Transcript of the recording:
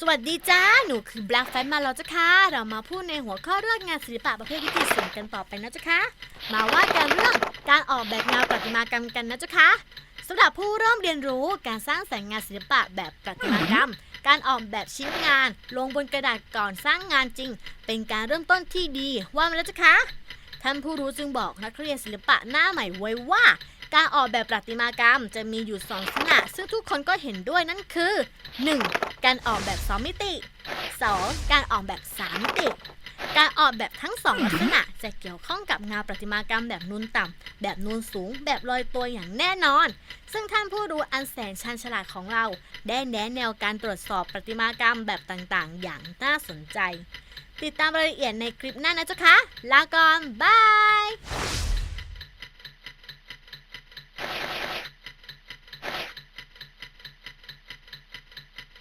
สวัสดีจ้า หนูคือ Black f a n มาแล้วจ้ะค่ะ เรามาพูดในหัวข้อเรื่องงานศิลปะประเภทวิจิตรศิลป์กันต่อไปนะจ๊ะคะมาว่ากันเรื่องการออกแบบงานประติมากรรมกันนะจ๊ะคะสำหรับผู้เริ่มเรียนรู้การสร้างสรรค์งานศิลปะแบบประติมากรรม การออกแบบชิ้นงาน ลงบนกระดาษก่อนสร้างงานจริง เป็นการเริ่มต้นที่ดีว่ามาแล้วจ้ะคะท่านผู้รู้จึงบอกนักเรียนศิลปะหน้าใหม่ไว้ว่าการออกแบบประติมากรรมจะมีอยู่สองลักษณะ ซึ่งทุกคนก็เห็นด้วยนั่นคือ 1. การออกแบบ 2 มิติ 2. การออกแบบ 3 มิติ การออกแบบทั้งสองลักษณะจะเกี่ยวข้องกับงานประติมากรรมแบบนูนต่ำ แบบนูนสูง แบบลอยตัวอย่างแน่นอน ซึ่งท่านผู้รู้อันแสนชันฉลาดของเรา ได้แนะแนวการตรวจสอบประติมากรรมแบบต่างๆ อย่างน่าสนใจ ติดตามรายละเอียดในคลิปหน้านะจ๊ะคะ ลาก่อน บาย